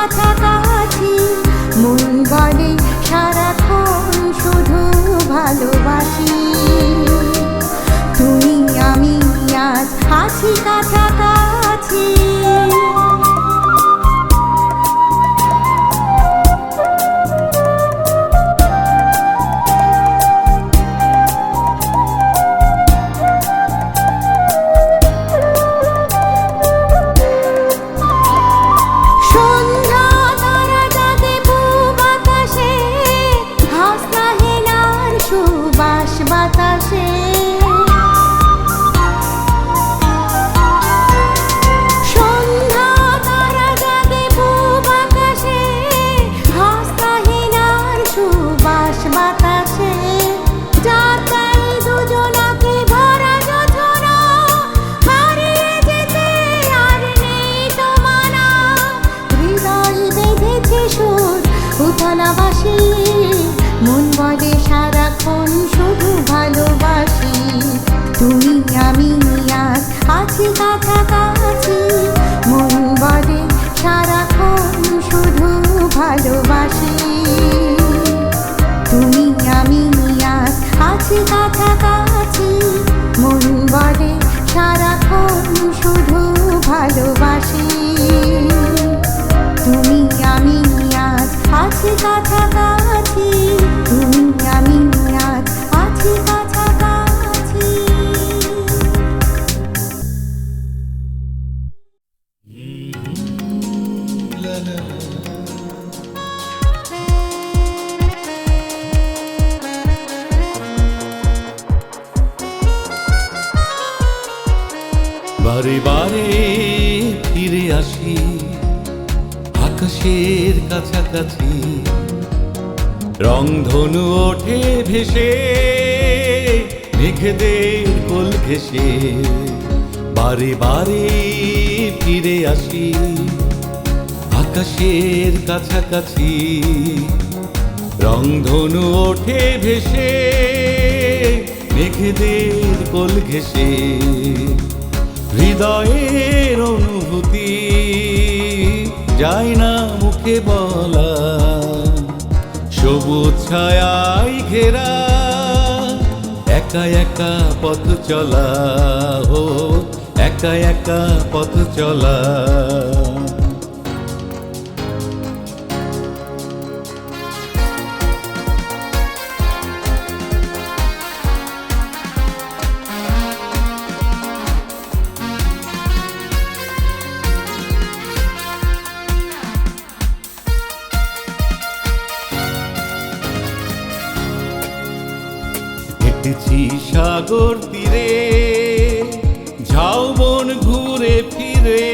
আছি কাছাকাছি মন বলে সারাক্ষণ শুধু ভালোবাসি। তুমি আমি আজ আছি কাছাকাছি মন বলে সারাক্ষণ শুধু ভালোবাসি। তুমি আমি আজ আছি বারে বারে ফিরে আসি, আকাশের কাছাকাছি। রংধনু ওঠে ভেসে, মেঘেদের কোল ঘেসে বারে বারে ফিরে আসি, আকাশের কাছাকাছি। রংধনু ওঠে ভেসে, মেঘেদের কোল ঘেসে হৃদয়ের অনুভূতি, যাই না মুখে বলা। সবুজ ছায়াই ঘেরা, একা একা পথ চলা হো একা একা পথ চলা। সাগর তীরে ঝাউবন ঘুরে ফিরে,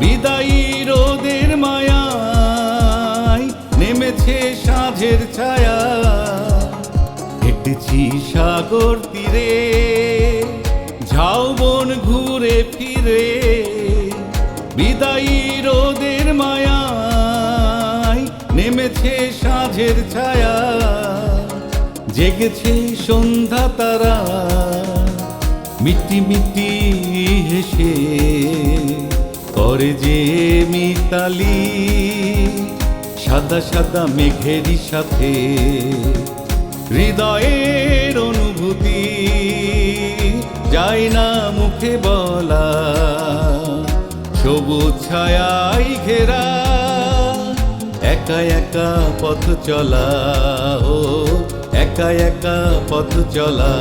বিদায়ী রোদের মায়ায় নেমেছে সাঁঝের ছায়া। হেঁটেছি সাগর তীরে ঝাউবন ঘুরে ফিরে, বিদায়ী রোদের মায়ায় নেমেছে সাঁঝের ছায়া। জেগেছে সন্ধ্যা তারা, মিটি মিটি হেসে, করে যে মিতালি, সাদা সাদা মেঘেরই সাথে। হৃদয়ের অনুভূতি যায় না মুখে বলা, সবুজ ছায়াই ঘেরা, একা একা পথ চলা, ও একা একা পথ চলা।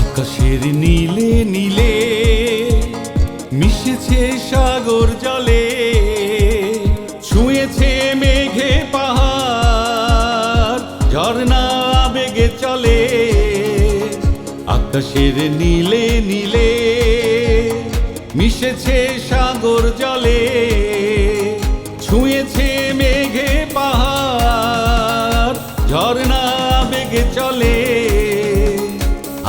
আকাশের নীলে নীলে মিশেছে সাগর জলে, ছুঁয়েছে মেঘে পাহাড়, ঝর্ণা আবেগে চলে, আকাশের নীলে নীলে মিশেছে সাগর জলে, ছুঁয়েছে মেঘে পাহাড়, ঝর্ণা আবেগে চলে।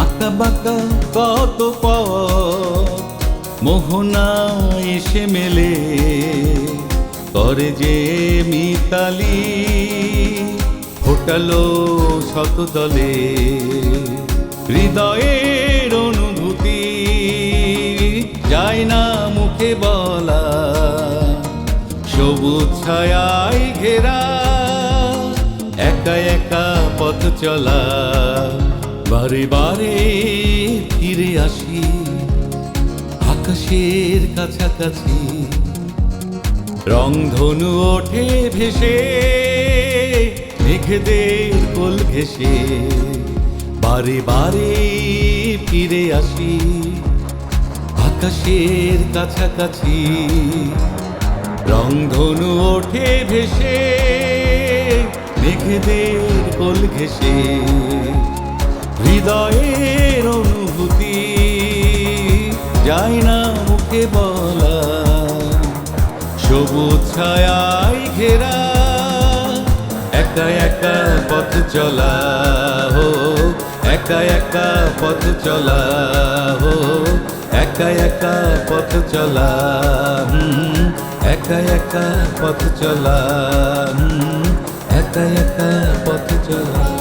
আঁকা বাঁকা কত পথ মোহনা এসে মেলে, করে যে মিতালি। ফোটালো শতদলে হৃদয়ের অনুভূতি। যায় না মুখে বলা, সবুজ ছায়ায় ঘেরা। একা একা পথ চলা, বারে বারে ফিরে আসি। আকাশের কাছাকাছি। রংধনু ওঠে, ভেসে, মেঘেদের কোল ঘেসে বারে বারে ফিরে আসি আকাশের কাছাকাছি। রংধনু ওঠে, ভেসে, মেঘেদের কোল ঘেসে হৃদয়ের অনুভূতি যায় না মুখে বলা। সবুজ ছায়ায় ঘেরা, একা একা পথ চলা হো একা একা পথ চলা হো একা একা পথ চলা একা একা পথ চলা একা একা পথ চলা।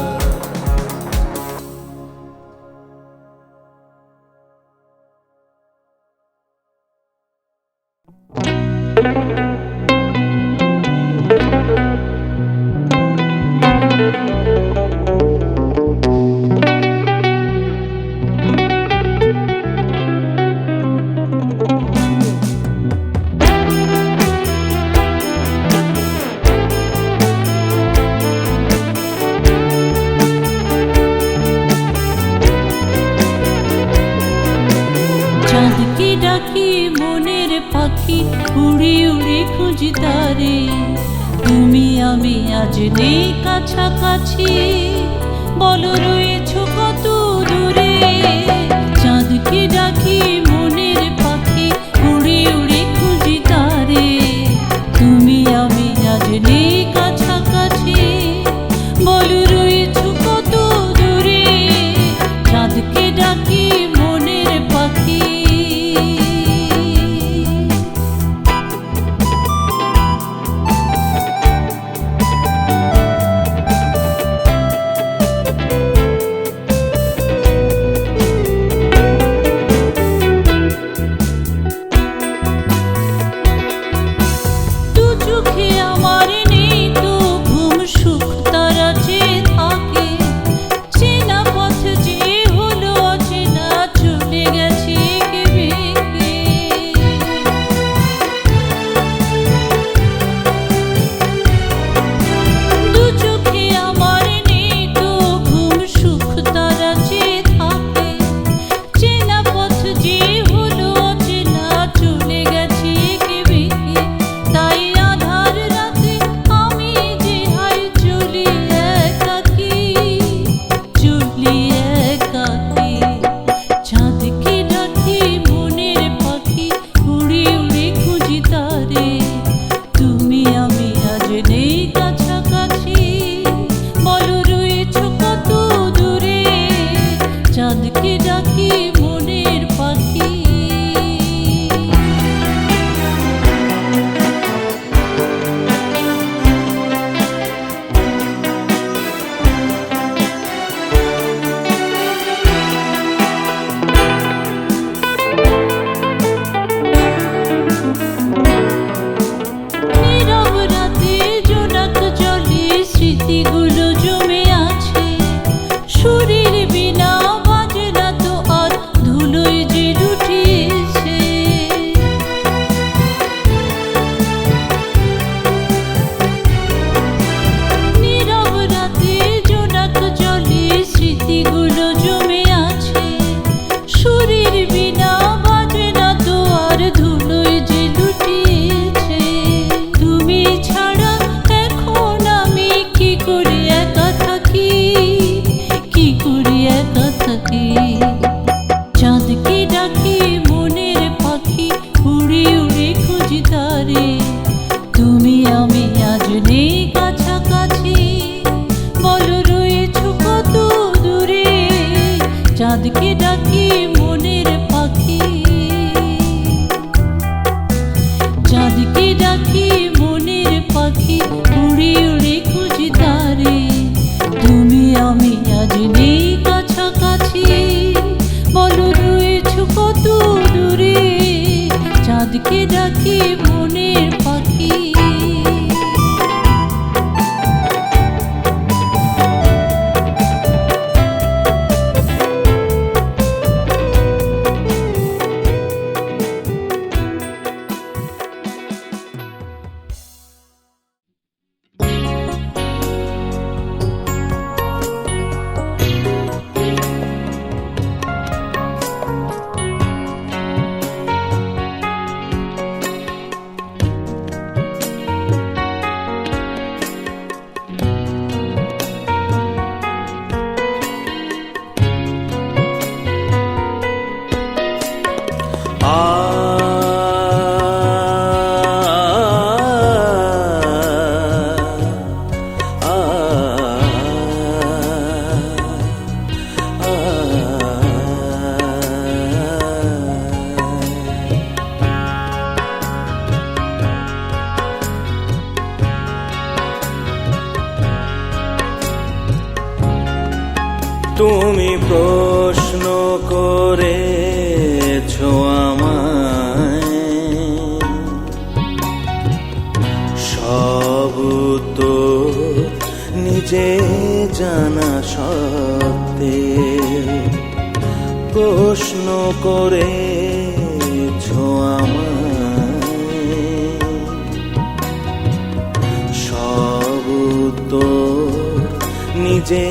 নিজে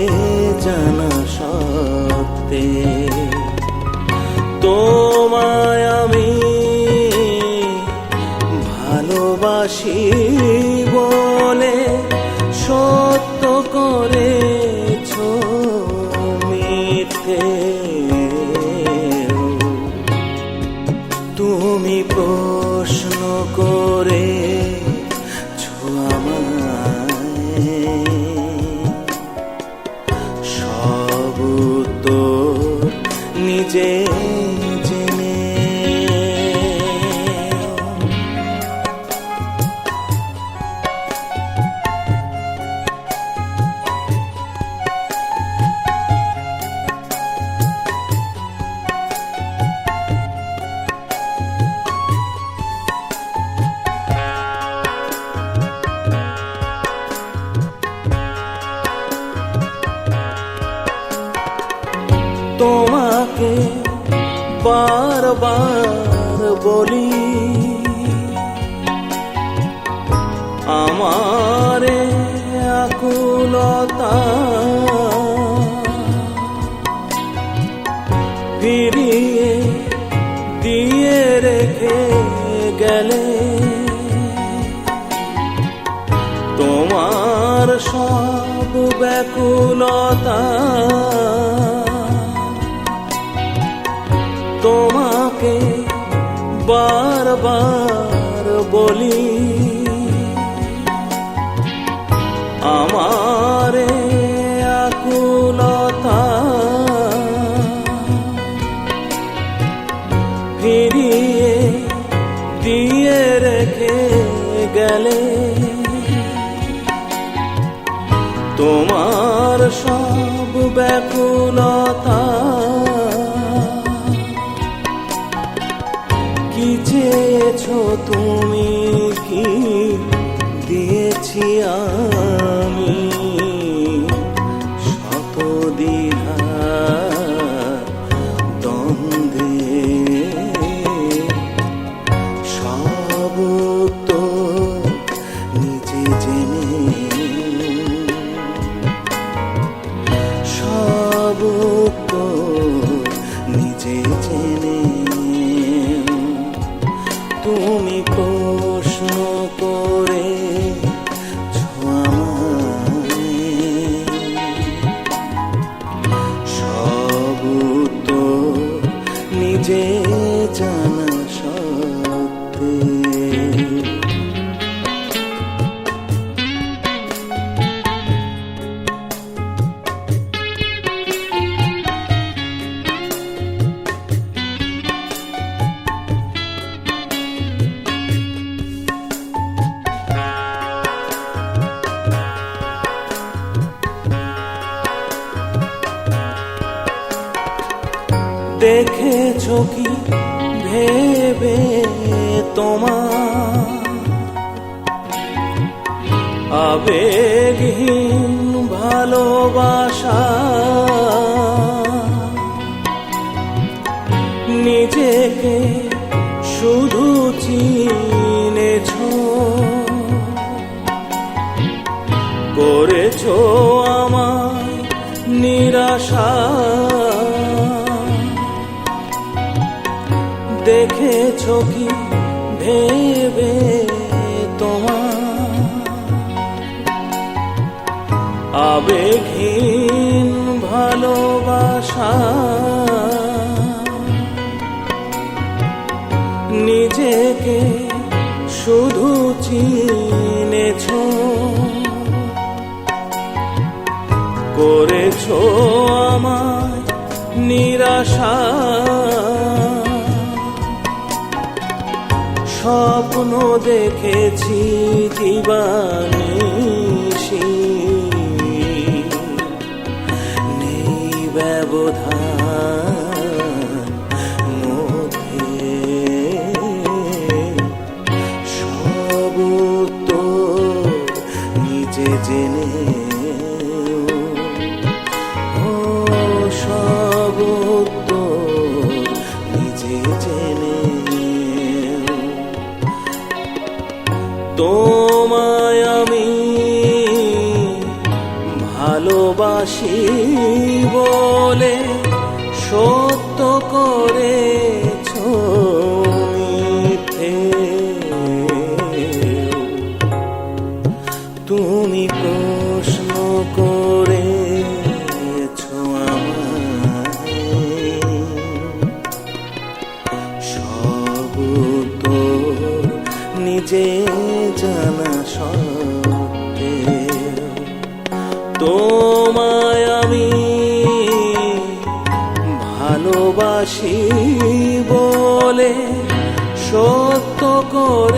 জানা সত্ত্বে। তো বারবার বলি আমার আকুলতা ফিরিয়ে দিয়ে রেখে গেলে তোমার সব ব্যাকুলতা বারবার বলি আমারে আকুলতা ফিরিয়ে দিয়ে রেখে গেলে তোমার সব ব্যাকুলতা তুমি? কি ভেবে তোমার। আবেগহীন ভালোবাসা। নিজেকে শুধু চিনেছ। করেছ আমায় নিরাশা। স্বপ্ন দেখেছি দিবানিশি তোমায় আমি ভালোবাসি বলে সত্য করেছ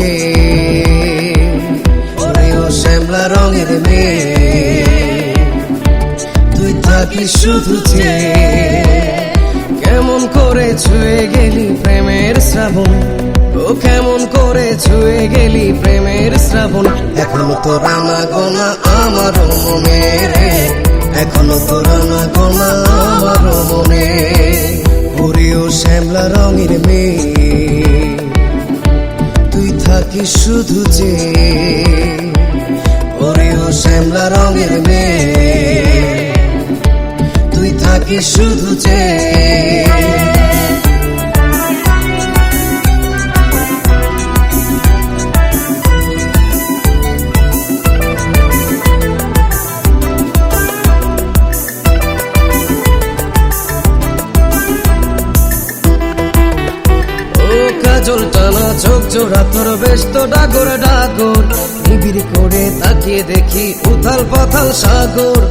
যে ওরেও শ্যামলা রঙের মেয়ে তুই থাকিস শুধু কেমন করে ছুঁয়ে গেলি প্রেমের শ্রাবণ ও কেমন করে ছুঁয়ে গেলি প্রেমের শ্রাবণ এখনও তো রানা গোনা আমার মনে রে এখনও তো রানা গোনা আমার মনে ওরেও শ্যামলা রঙের মেয়ে থাকিস শুধু যে ওরেও শ্যামলা রঙের মেয়ে। তুই থাকিস শুধু যে টানা চোখ ব্যস্ত ডাগর ডাগর। নিবিড় করে তাকিয়ে দেখি উথাল পাথাল সাগর।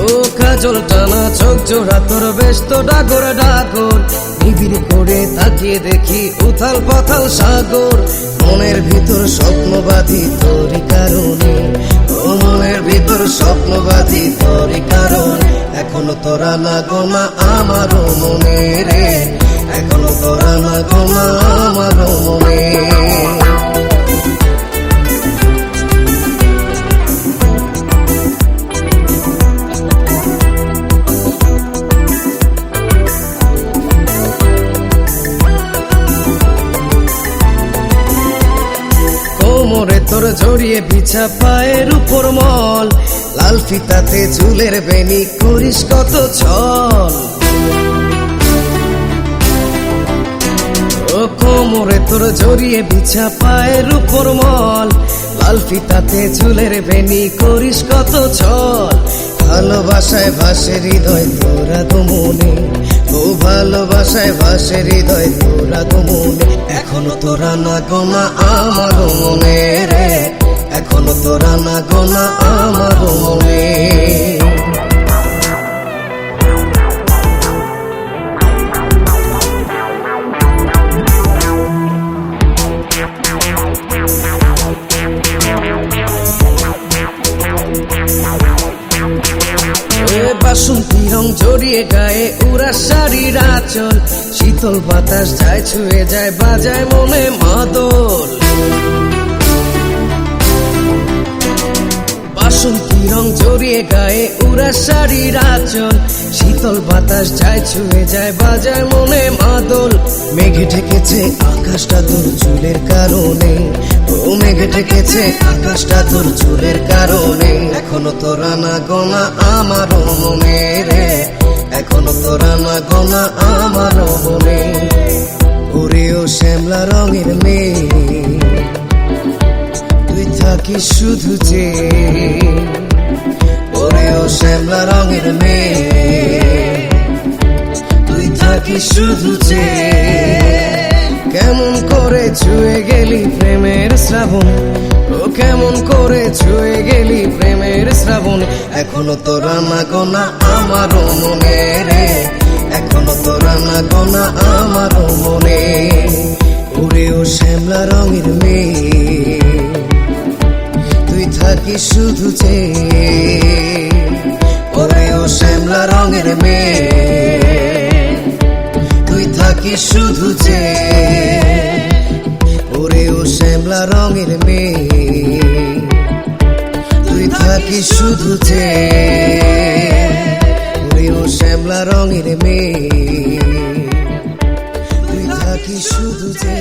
ও কাজল টানা চোখ জোড়া তোর ব্যস্ত ডাগর ডাগর। নিবিড় করে তাকিয়ে দেখি উথাল পাথাল সাগর। মনের ভিতর স্বপ্নবাদী তোরই কারণে। মনের ভিতর স্বপ্নবাদী তোরই কারণ। এখনও তোরা লাগো না আমারও মনে রে। এখনও তোরা না গোনা আমারও মনে। তোর জড়িয়ে বিছা পায়ের উপর মল, লাল ফিতাতে চুলের বেনি করিস কত ছল। কোমরে তোর জড়িয়ে বিছা পায়ের উপর মল। লাল ফিতাতে চুলের বেনি করিস কত ছল। ভালোবাসায় ভাসে হৃদয় তোরা তো ও ভালোবাসায় ভাসে হৃদয় তোরা তো এখনও তোরা না গোনা আমার মনে রে। এখনও তোরা না গোনা আমারও মনে বাসন্তী রং জড়িয়ে গায়ে উড়া শাড়ির আচল। শীতল বাতাস যায়, ছুঁয়ে যায়, বাজায় মনে মাদল। বাসন্তী রং জড়িয়ে গায়ে উড়া শাড়ির আচল। শীতল বাতাস যায়, ছুঁয়ে যায়, বাজায় মনে মাদল। মেঘে ঢেকেছে আকাশটা তোর চুলের কারণে। ও মেঘে ঢেকেছে, আকাশটা তোর চুলের কারণে। এখনও তোরা না গোনা আমারও মনে রে। এখনও তোরা না গোনা আমারও মনে। ওরেও শ্যামলা রঙের মেয়ে। তুই থাকিস শুধু যে। ওরেও শ্যামলা রঙের মেয়ে। তুই থাকিস শুধু যে। কেমন করে ছুঁয়ে গেলি প্রেমের শ্রাবণ? ও কেমন করে ছুঁয়ে গেলি প্রেমের শ্রাবণ? এখনও তো রানা গোনা আমারও মনে রে। এখনও তো রানা গোনা আমারও মনে। ওরেও শ্যামলা রঙের মেয়ে। তুই থাকিস শুধু যে ওরেও শ্যামলা রঙের মেয়ে। থাকিস শুধু যে ওরে ও শ্যামলা রঙের মেয়ে। তুই থাকি শুধু যে ওরে ও শ্যামলা রঙের মেয়ে। তুই থাকি শুধু যে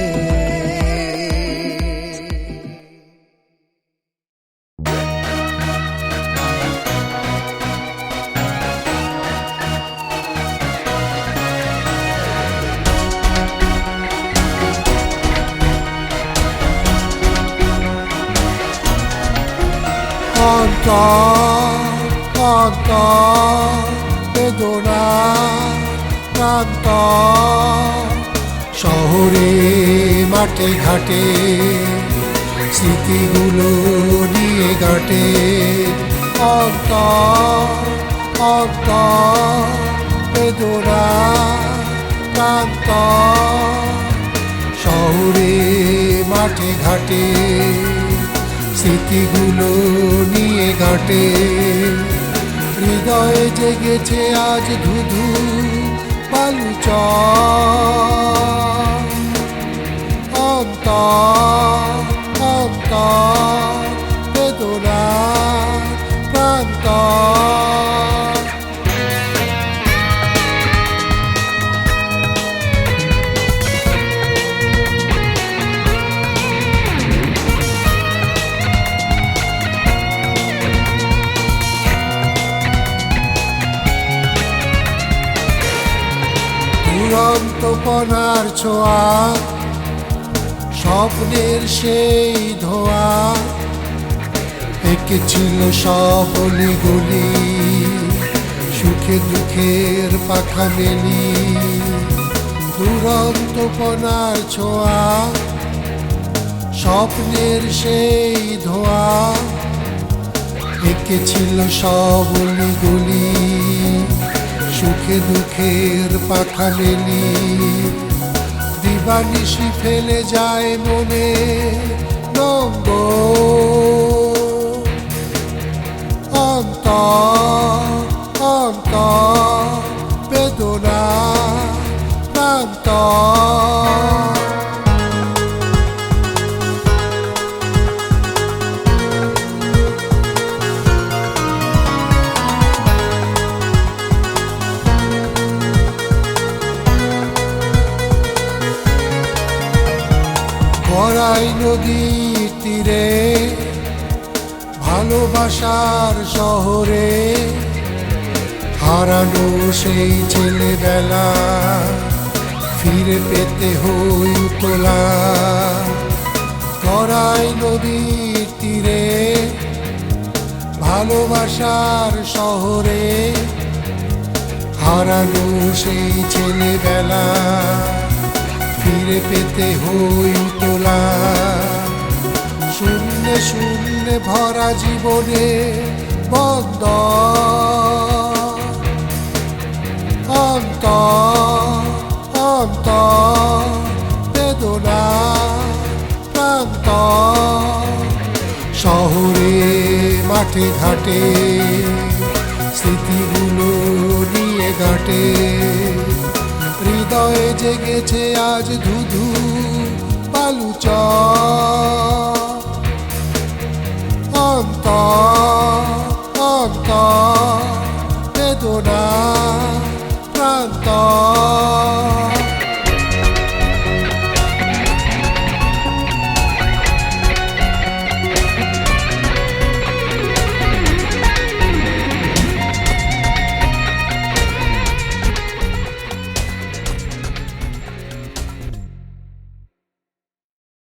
অন্তর অন্তর বেদনা শহরে, মাঠে, ঘাটে, স্মৃতিগুলো নিয়ে ঘাটে। অন্তর অন্তর, বেদনা প্রান্ত শহরে, মাঠে, ঘাটে স্মৃতিগুলো নিয়ে ঘটে। হৃদয়ে জেগেছে আজ ধুধু পালুচ চ অন্ত বেদনা প্রান্ত দুরন্ত পনার ছোঁয়া, স্বপ্নের সেই ধোয়া। এঁকেছিল সব গুলি, সুখে দুঃখের পাখা মেলি। দুরন্তপনার ছোঁয়া, স্বপ্নের সেই ধোয়া। এঁকেছিল সব গুলি সুখে দুঃখের পাখা মেলি। দিবানিশি ফেলে যায় মনে নঙ্গ বেদনা প্রান্ত ভালোবাসার শহরে হারানো সেই ছেলেবেলা ফিরে পেতে হই তোলা গড়াই নদীর তীরে ভালোবাসার শহরে হারানো সেই ছেলেবেলা ফিরে পেতে হই তোলা শূন্য শূন্য ভরা জীবনে বন্ধ। বেদনা শহরে, মাঠে, ঘাটে স্মৃতিগুলো নিয়ে ঘাটে। হৃদয়ে জেগেছে আজ ধুধু বালুচ